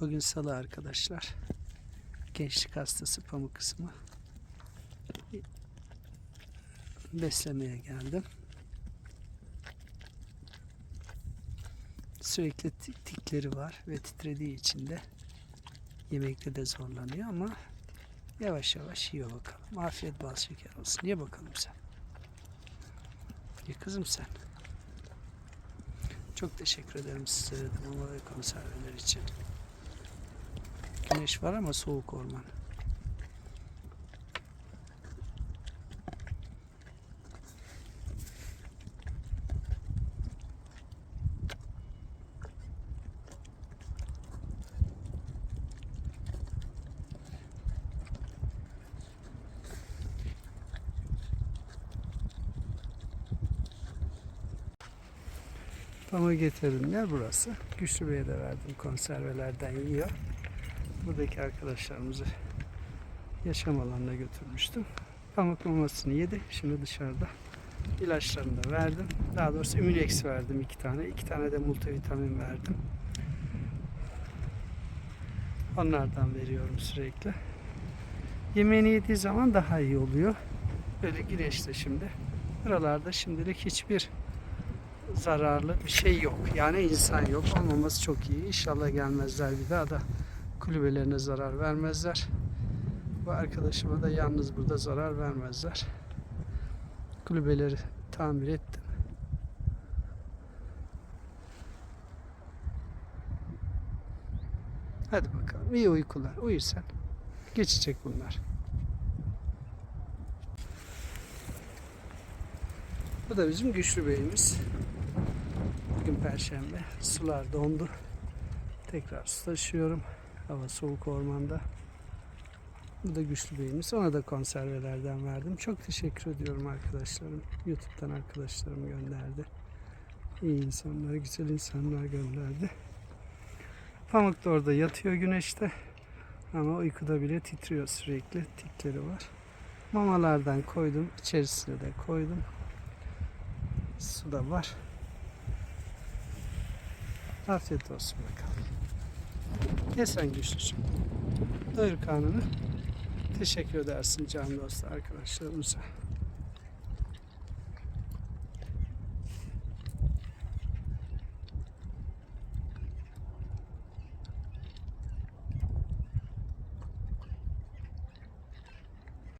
Bugün salı arkadaşlar. Gençlik hastası pamuk kısmı. Beslemeye geldim. Sürekli ti- tikleri var ve titrediği için de yemekte de zorlanıyor ama yavaş yavaş yiyor bakalım. Afiyet bal şeker olsun. Ye bakalım sen. Ye kızım sen. Çok teşekkür ederim sizlere de mama ve konserveler için. Güneş var ama soğuk orman. Pamuğu getirdim yer burası. Güçlü Bey'e de verdim konservelerden yiyor. Buradaki arkadaşlarımızı yaşam alanına götürmüştüm. Pamuk mamasını yedi. Şimdi dışarıda ilaçlarını da verdim. Daha doğrusu Ümülex verdim iki tane. iki tane de multivitamin verdim. Onlardan veriyorum sürekli. Yemeğini yediği zaman daha iyi oluyor. Böyle güneşte şimdi. Buralarda şimdilik hiçbir zararlı bir şey yok. Yani insan yok. Olmaması çok iyi. İnşallah gelmezler bir daha da kulübelerine zarar vermezler. Bu arkadaşıma da yalnız burada zarar vermezler. Kulübeleri tamir ettim. Hadi bakalım. İyi uykular. Uyu. Geçecek bunlar. Bu da bizim güçlü beyimiz. Bugün perşembe. Sular dondu. Tekrar su taşıyorum. Hava soğuk ormanda. Bu da güçlü beyimiz. Ona da konservelerden verdim. Çok teşekkür ediyorum arkadaşlarım. Youtube'dan arkadaşlarım gönderdi. İyi insanlar, güzel insanlar gönderdi. Pamuk da orada yatıyor güneşte. Ama uykuda bile titriyor sürekli. Tikleri var. Mamalardan koydum. içerisine de koydum. Su da var. Afiyet olsun bakalım. Ye sen güçlüsün. Doyur karnını. Teşekkür edersin can dostu arkadaşlarımıza.